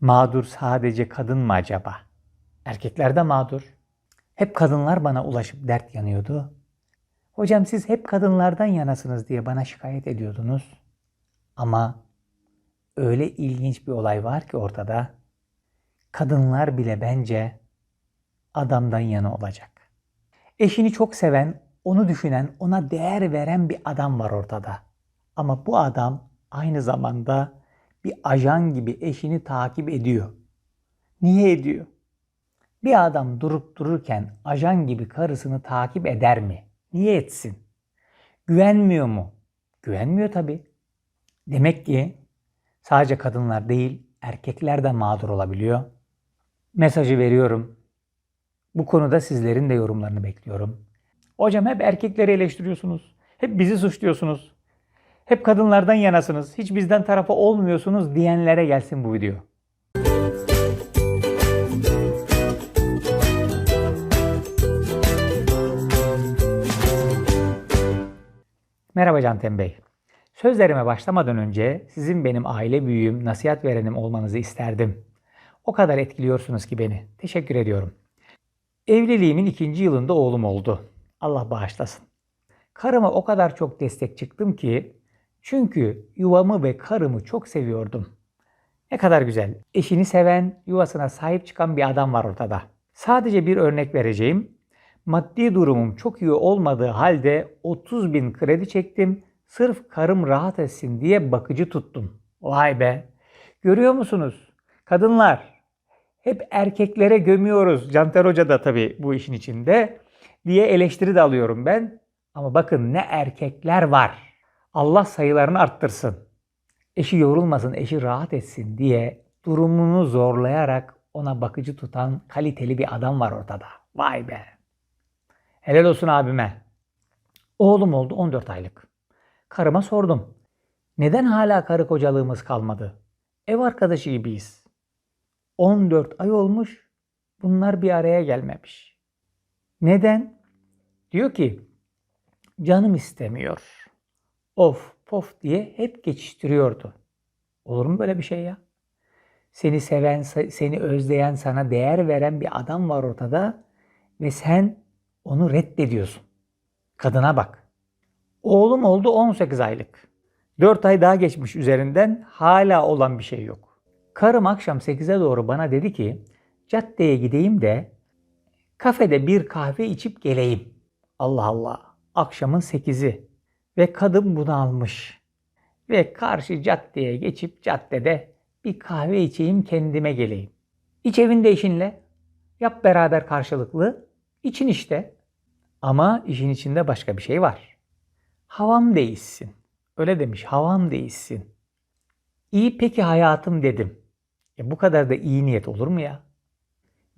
Mağdur sadece kadın mı acaba? Erkekler de mağdur. Hep kadınlar bana ulaşıp dert yanıyordu. Hocam siz hep kadınlardan yanasınız diye bana şikayet ediyordunuz. Ama öyle ilginç bir olay var ki ortada. Kadınlar bile bence adamdan yana olacak. Eşini çok seven, onu düşünen, ona değer veren bir adam var ortada. Ama bu adam aynı zamanda bir ajan gibi eşini takip ediyor. Niye ediyor? Bir adam durup dururken ajan gibi karısını takip eder mi? Niye etsin? Güvenmiyor mu? Güvenmiyor tabii. Demek ki sadece kadınlar değil, erkekler de mağdur olabiliyor. Mesajı veriyorum. Bu konuda sizlerin de yorumlarını bekliyorum. Hocam hep erkekleri eleştiriyorsunuz. Hep bizi suçluyorsunuz. Hep kadınlardan yanasınız. Hiç bizden tarafa olmuyorsunuz diyenlere gelsin bu video. Merhaba Canten Bey. Sözlerime başlamadan önce sizin benim aile büyüğüm, nasihat verenim olmanızı isterdim. O kadar etkiliyorsunuz ki beni. Teşekkür ediyorum. Evliliğimin ikinci yılında oğlum oldu. Allah bağışlasın. Karıma o kadar çok destek çıktım ki çünkü yuvamı ve karımı çok seviyordum. Ne kadar güzel. Eşini seven, yuvasına sahip çıkan bir adam var ortada. Sadece bir örnek vereceğim. Maddi durumum çok iyi olmadığı halde 30 bin kredi çektim. Sırf karım rahat etsin diye bakıcı tuttum. Vay be. Görüyor musunuz? Kadınlar hep erkeklere gömüyoruz. Canter Hoca da tabii bu işin içinde diye eleştiri de alıyorum ben. Ama bakın ne erkekler var. Allah sayılarını arttırsın. Eşi yorulmasın, eşi rahat etsin diye durumunu zorlayarak ona bakıcı tutan kaliteli bir adam var ortada. Vay be. Helal olsun abime. Oğlum oldu 14 aylık. Karıma sordum. Neden hala karı kocalığımız kalmadı? Ev arkadaşı gibiyiz. 14 ay olmuş. Bunlar bir araya gelmemiş. Neden? Diyor ki canım istemiyor. Of pof diye hep geçiştiriyordu. Olur mu böyle bir şey ya? Seni seven, seni özleyen, sana değer veren bir adam var ortada ve sen onu reddediyorsun. Kadına bak. Oğlum oldu 18 aylık. 4 ay daha geçmiş üzerinden hala olan bir şey yok. Karım akşam 8'e doğru bana dedi ki caddeye gideyim de kafede bir kahve içip geleyim. Allah Allah. Akşamın 8'i ve kadın bunu almış. Ve karşı caddeye geçip caddede bir kahve içeyim kendime geleyim. İç evinde işinle. Yap beraber karşılıklı. İçin işte. Ama işin içinde başka bir şey var. Havam değişsin. Öyle demiş. Havam değişsin. İyi peki hayatım dedim. E bu kadar da iyi niyet olur mu ya?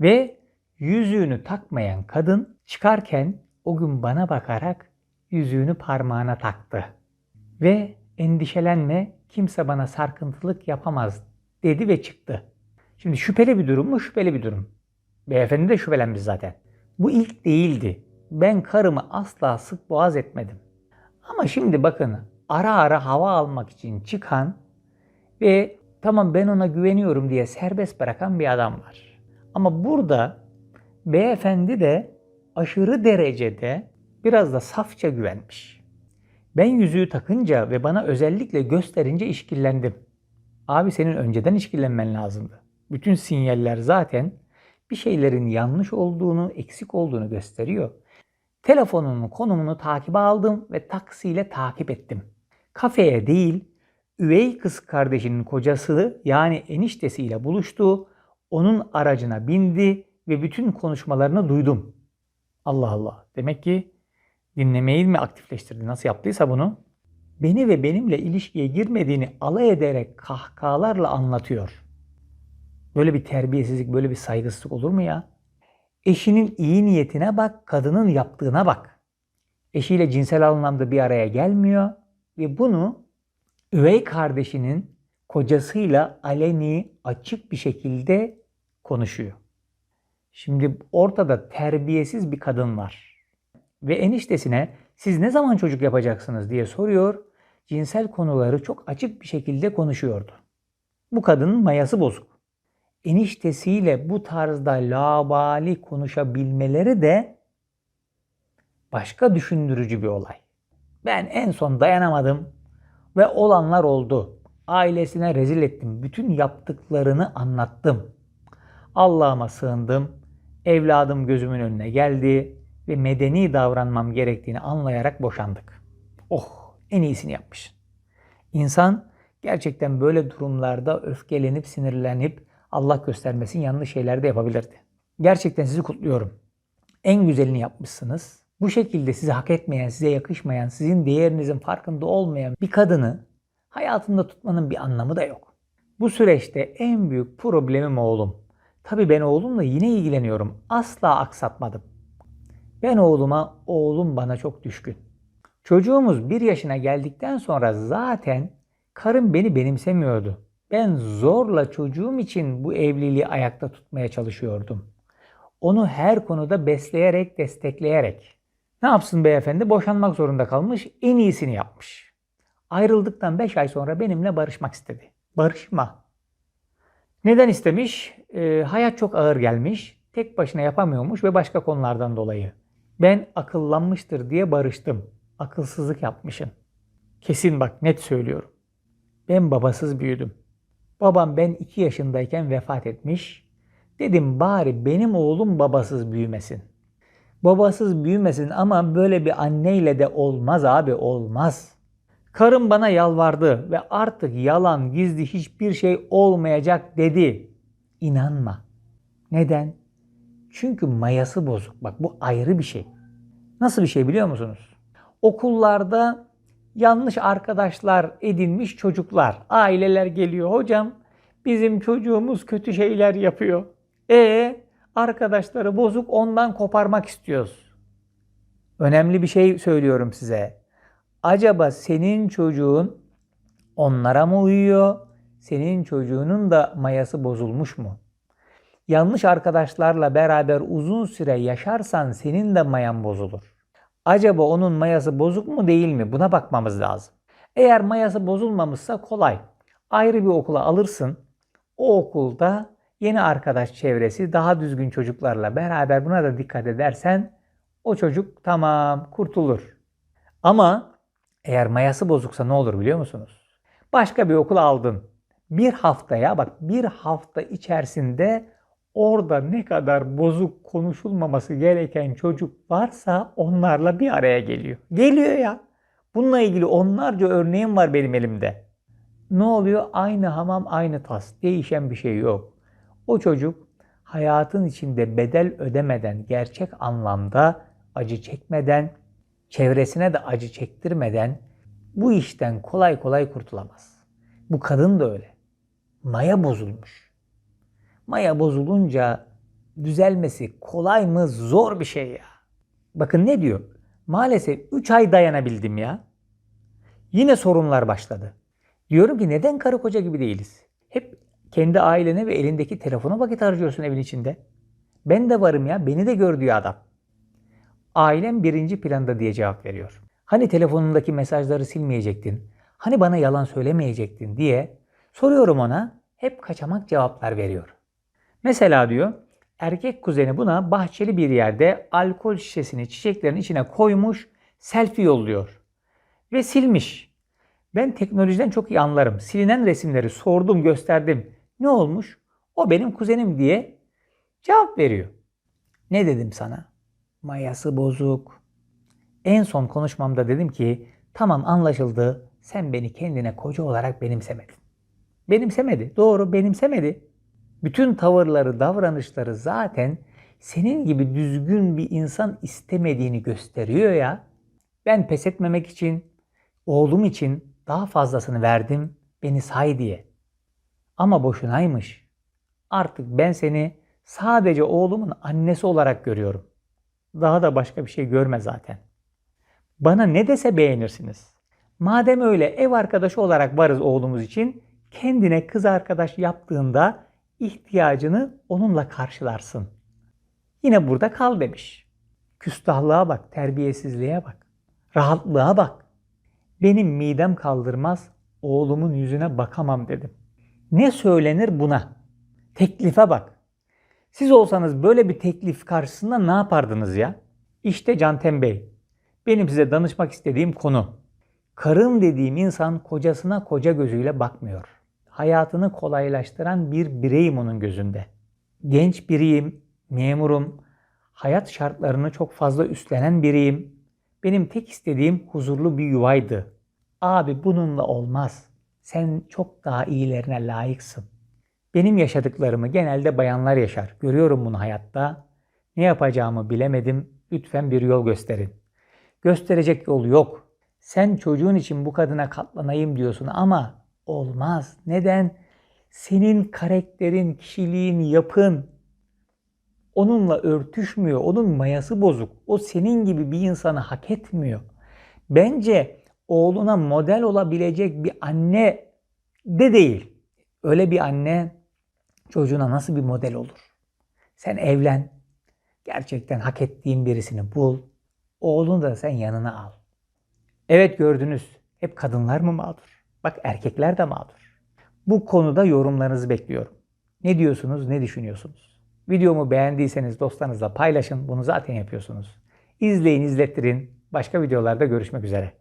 Ve yüzüğünü takmayan kadın çıkarken o gün bana bakarak yüzüğünü parmağına taktı. Ve endişelenme kimse bana sarkıntılık yapamaz dedi ve çıktı. Şimdi şüpheli bir durum mu? Şüpheli bir durum. Beyefendi de şüphelenmiş zaten. Bu ilk değildi. Ben karımı asla sık boğaz etmedim. Ama şimdi bakın ara ara hava almak için çıkan ve tamam ben ona güveniyorum diye serbest bırakan bir adam var. Ama burada beyefendi de aşırı derecede biraz da safça güvenmiş. Ben yüzüğü takınca ve bana özellikle gösterince işkillendim. Abi senin önceden işkillenmen lazımdı. Bütün sinyaller zaten bir şeylerin yanlış olduğunu, eksik olduğunu gösteriyor. Telefonunun konumunu takibe aldım ve taksiyle takip ettim. Kafeye değil, üvey kız kardeşinin kocası yani eniştesiyle buluştu. Onun aracına bindi ve bütün konuşmalarını duydum. Allah Allah. Demek ki dinlemeyi mi aktifleştirdi? Nasıl yaptıysa bunu? Beni ve benimle ilişkiye girmediğini alay ederek kahkahalarla anlatıyor. Böyle bir terbiyesizlik, böyle bir saygısızlık olur mu ya? Eşinin iyi niyetine bak, kadının yaptığına bak. Eşiyle cinsel anlamda bir araya gelmiyor ve bunu üvey kardeşinin kocasıyla aleni, açık bir şekilde konuşuyor. Şimdi ortada terbiyesiz bir kadın var. Ve eniştesine siz ne zaman çocuk yapacaksınız diye soruyor. Cinsel konuları çok açık bir şekilde konuşuyordu. Bu kadının mayası bozuk. eniştesiyle bu tarzda labali konuşabilmeleri de başka düşündürücü bir olay. Ben en son dayanamadım ve olanlar oldu. Ailesine rezil ettim. Bütün yaptıklarını anlattım. Allah'ıma sığındım. Evladım gözümün önüne geldi ve medeni davranmam gerektiğini anlayarak boşandık. Oh, en iyisini yapmışsın. İnsan gerçekten böyle durumlarda öfkelenip sinirlenip Allah göstermesin yanlış şeyler de yapabilirdi. Gerçekten sizi kutluyorum. En güzelini yapmışsınız. Bu şekilde sizi hak etmeyen, size yakışmayan, sizin değerinizin farkında olmayan bir kadını hayatında tutmanın bir anlamı da yok. Bu süreçte en büyük problemim oğlum. Tabii ben oğlumla yine ilgileniyorum. Asla aksatmadım. Ben oğluma, oğlum bana çok düşkün. Çocuğumuz bir yaşına geldikten sonra zaten karım beni benimsemiyordu. Ben zorla çocuğum için bu evliliği ayakta tutmaya çalışıyordum. Onu her konuda besleyerek, destekleyerek. Ne yapsın beyefendi? Boşanmak zorunda kalmış, en iyisini yapmış. Ayrıldıktan 5 ay sonra benimle barışmak istedi. Barışma. Neden istemiş? Ee, hayat çok ağır gelmiş. Tek başına yapamıyormuş ve başka konulardan dolayı. Ben akıllanmıştır diye barıştım. Akılsızlık yapmışım. Kesin bak net söylüyorum. Ben babasız büyüdüm. Babam ben 2 yaşındayken vefat etmiş. Dedim bari benim oğlum babasız büyümesin. Babasız büyümesin ama böyle bir anneyle de olmaz abi olmaz. Karım bana yalvardı ve artık yalan gizli hiçbir şey olmayacak dedi. İnanma. Neden? Çünkü mayası bozuk. Bak bu ayrı bir şey. Nasıl bir şey biliyor musunuz? Okullarda yanlış arkadaşlar edinmiş çocuklar, aileler geliyor. Hocam bizim çocuğumuz kötü şeyler yapıyor. E arkadaşları bozuk ondan koparmak istiyoruz. Önemli bir şey söylüyorum size. Acaba senin çocuğun onlara mı uyuyor? Senin çocuğunun da mayası bozulmuş mu? Yanlış arkadaşlarla beraber uzun süre yaşarsan senin de mayan bozulur. Acaba onun mayası bozuk mu değil mi? Buna bakmamız lazım. Eğer mayası bozulmamışsa kolay. Ayrı bir okula alırsın. O okulda yeni arkadaş çevresi, daha düzgün çocuklarla beraber buna da dikkat edersen o çocuk tamam kurtulur. Ama eğer mayası bozuksa ne olur biliyor musunuz? Başka bir okul aldın. Bir haftaya bak bir hafta içerisinde orada ne kadar bozuk konuşulmaması gereken çocuk varsa onlarla bir araya geliyor. Geliyor ya. Bununla ilgili onlarca örneğim var benim elimde. Ne oluyor? Aynı hamam aynı tas. Değişen bir şey yok. O çocuk hayatın içinde bedel ödemeden, gerçek anlamda acı çekmeden, çevresine de acı çektirmeden bu işten kolay kolay kurtulamaz. Bu kadın da öyle. Maya bozulmuş. Maya bozulunca düzelmesi kolay mı zor bir şey ya. Bakın ne diyor? Maalesef 3 ay dayanabildim ya. Yine sorunlar başladı. Diyorum ki neden karı koca gibi değiliz? Hep kendi ailene ve elindeki telefona vakit harcıyorsun evin içinde. Ben de varım ya beni de gör diyor adam. Ailem birinci planda diye cevap veriyor. Hani telefonundaki mesajları silmeyecektin? Hani bana yalan söylemeyecektin diye soruyorum ona. Hep kaçamak cevaplar veriyor. Mesela diyor erkek kuzeni buna bahçeli bir yerde alkol şişesini çiçeklerin içine koymuş selfie yolluyor. Ve silmiş. Ben teknolojiden çok iyi anlarım. Silinen resimleri sordum gösterdim. Ne olmuş? O benim kuzenim diye cevap veriyor. Ne dedim sana? Mayası bozuk. En son konuşmamda dedim ki tamam anlaşıldı. Sen beni kendine koca olarak benimsemedin. Benimsemedi. Doğru benimsemedi. Bütün tavırları, davranışları zaten senin gibi düzgün bir insan istemediğini gösteriyor ya. Ben pes etmemek için, oğlum için daha fazlasını verdim, beni say diye. Ama boşunaymış. Artık ben seni sadece oğlumun annesi olarak görüyorum. Daha da başka bir şey görme zaten. Bana ne dese beğenirsiniz. Madem öyle ev arkadaşı olarak varız oğlumuz için, kendine kız arkadaş yaptığında ihtiyacını onunla karşılarsın. Yine burada kal demiş. Küstahlığa bak, terbiyesizliğe bak, rahatlığa bak. Benim midem kaldırmaz, oğlumun yüzüne bakamam dedim. Ne söylenir buna? Teklife bak. Siz olsanız böyle bir teklif karşısında ne yapardınız ya? İşte Canten Bey. Benim size danışmak istediğim konu. Karın dediğim insan kocasına koca gözüyle bakmıyor. Hayatını kolaylaştıran bir bireyim onun gözünde. Genç biriyim, memurum, hayat şartlarını çok fazla üstlenen biriyim. Benim tek istediğim huzurlu bir yuvaydı. Abi bununla olmaz. Sen çok daha iyilerine layıksın. Benim yaşadıklarımı genelde bayanlar yaşar. Görüyorum bunu hayatta. Ne yapacağımı bilemedim. Lütfen bir yol gösterin. Gösterecek yol yok. Sen çocuğun için bu kadına katlanayım diyorsun ama olmaz. Neden? Senin karakterin, kişiliğin, yapın onunla örtüşmüyor. Onun mayası bozuk. O senin gibi bir insanı hak etmiyor. Bence oğluna model olabilecek bir anne de değil. Öyle bir anne çocuğuna nasıl bir model olur? Sen evlen. Gerçekten hak ettiğin birisini bul. Oğlunu da sen yanına al. Evet gördünüz. Hep kadınlar mı mağdur? Bak erkekler de mağdur. Bu konuda yorumlarınızı bekliyorum. Ne diyorsunuz, ne düşünüyorsunuz? Videomu beğendiyseniz dostlarınızla paylaşın. Bunu zaten yapıyorsunuz. İzleyin, izlettirin. Başka videolarda görüşmek üzere.